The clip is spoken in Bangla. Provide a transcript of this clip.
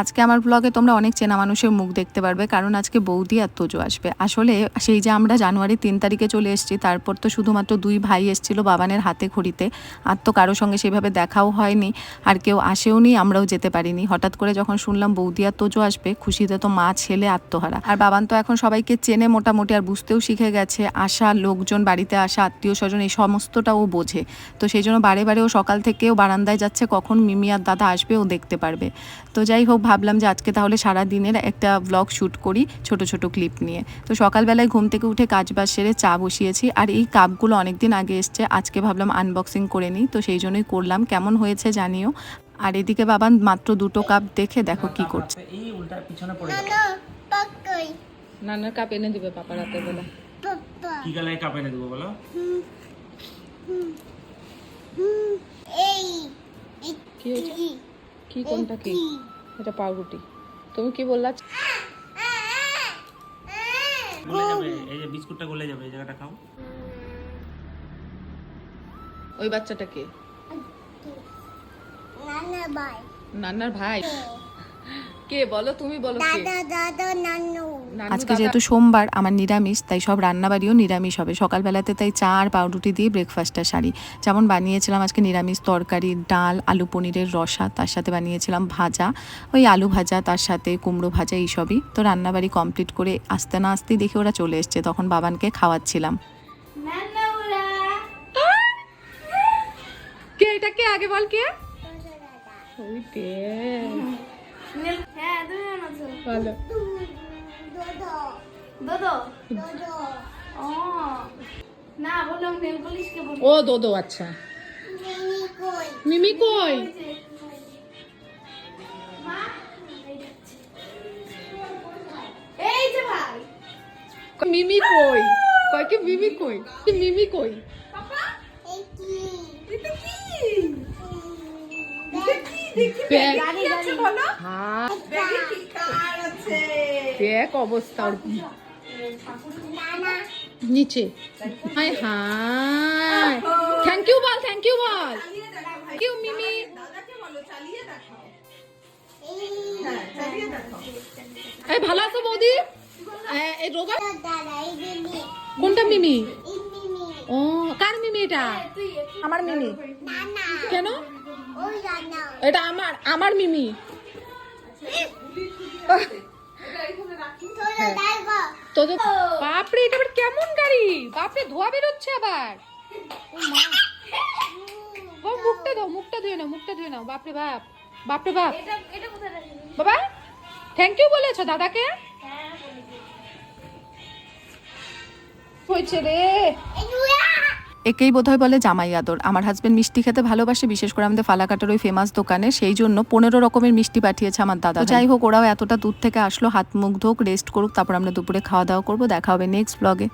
আজকে আমার ব্লগে তোমরা অনেক চেনা মানুষের মুখ দেখতে পারবে, কারণ আজকে বৌদি আর তোজো আসবে। আসলে সেই যে আমরা জানুয়ারি তিন তারিখে চলে এসেছি, তারপর তো শুধুমাত্র দুই ভাই এসেছিল বাবানের হাতে খড়িতে আর তো কারোর সঙ্গে সেভাবে দেখাও হয়নি, আর কেউ আসেও নি, আমরাও যেতে পারিনি। হঠাৎ করে যখন শুনলাম বৌদি আর তোজো আসবে, খুশিতে তো মা, ছেলে, আত্মহারা। আর বাবান তো এখন সবাইকে চেনে মোটামুটি, আর বুঝতেও শিখে গেছে, আসা, লোকজন, বাড়িতে আসা, আত্মীয় স্বজন, এই সমস্তটা ও বোঝে। তো সেই জন্য বারে বারে ও সকাল থেকেও বারান্দায় যাচ্ছে, কখন মিমি আর দাদা আসবে ও দেখতে পারবে। তো যাই হোক ভাবলাম যে আজকে তাহলে সারা দিনের একটা ব্লগ শ্যুট করি ছোট ছোট ক্লিপ নিয়ে। তো সকালবেলায় ঘুম থেকে উঠে কাজ বাজ সেরে চা বসিয়েছি আর এই কাপগুলো অনেকদিন আগে এসছে আজকে ভাবলাম আনবক্সিং করে নিই। তো সেই জন্যই করলাম। কেমন হয়েছে জানিও। আর এদিকে বাবা মাত্র দুটো কাপ দেখে দেখো কি করছে। এই উল্টা পিছনে পড়ে যাবে না পাকাই। নানার কাপ এনে দিবে পাপা রাতের বেলা। কি কালার কাপ এনে দেবো বলো? হুম হুম হুম। এই এই কি হয়েছে? কি কি কোনটা কি? এটা পাউরুটি। তুমি কি বললা? গলে যাবে এই যে বিস্কুটটা গলে যাবে এই জায়গাটা খাও। ওই বাচ্চাটা কে? নানা ভাই। নান্নার ভাই? কে? বলো তুমি বলো দাদা দাদা নানু। আজকে যেহেতু সোমবার আমার নিরামিষ তাই সব রান্নাবাড়িও নিরামিষ হবে। সকালবেলাতে তাই চা আর পাউরুটি দিয়ে ব্রেকফাস্টটা সারি। যেমন বানিয়েছিলাম আজকে নিরামিষ তরকারি ডাল আলু পনিরের রসা তার সাথে বানিয়েছিলাম ভাজা। ওই আলু ভাজা তার সাথে কুমড়ো ভাজা এইসবই তো রান্নাবাড়ি কমপ্লিট করে আসতে না আসতেই দেখে ওরা চলে এসছে তখন বাবানকে খাওয়াচ্ছিলাম। কে? এটা কে? আগে বল কে? ওই হ্যাঁ তুমি ভালো। দোদো। ও। না বললাম নেল পলিশ বল। ও দোদো আচ্ছা। মিমি কই? এই যে ভাই। মিমি কই? কয় কি মিমি কই? কি মিমি কই? দেখ অবস্থা ওর নিচে। হাই হাই থ্যাংক ইউ বল thank you ball. Thank you Mimi. এই হ্যাঁ ভালো আছো বৌদি? এই রোগা? দাদা এই কোনটা মিমি। মিনি ও কার মিমি এটা? আমার মিমি। কেন? এটা আমার আমার মিমি। তোরা দেখো তো তো বাপরে, এটা আবার কেমন গাড়ি? বাপরে, ধোয়া বেরোচ্ছে আবার। ও, মুখটা দাও মুখটা ধুয়ে নাও, মুখটা ধুয়ে নাও। বাপরে, বাপ বাপরে, বাপ। বাবা থ্যাংক ইউ বলেছ দাদাকে? হ্যাঁ হয়েছে রে। একেই বোধহয় বলে জামাই আদর। আমার হাজব্যান্ড মিষ্টি খেতে ভালোবাসে বিশেষ করে আমাদের ফালাকাটার ওই ফেমাস দোকানে। সেই জন্য পনেরো রকমের মিষ্টি পাঠিয়েছে আমার দাদা যাই হোক ওরাও এতটা দূর থেকে আসলো হাত মুখ ধোক রেস্ট করুক তারপর আমরা দুপুরে খাওয়া দাওয়া করব। দেখা হবে নেক্সট ব্লগে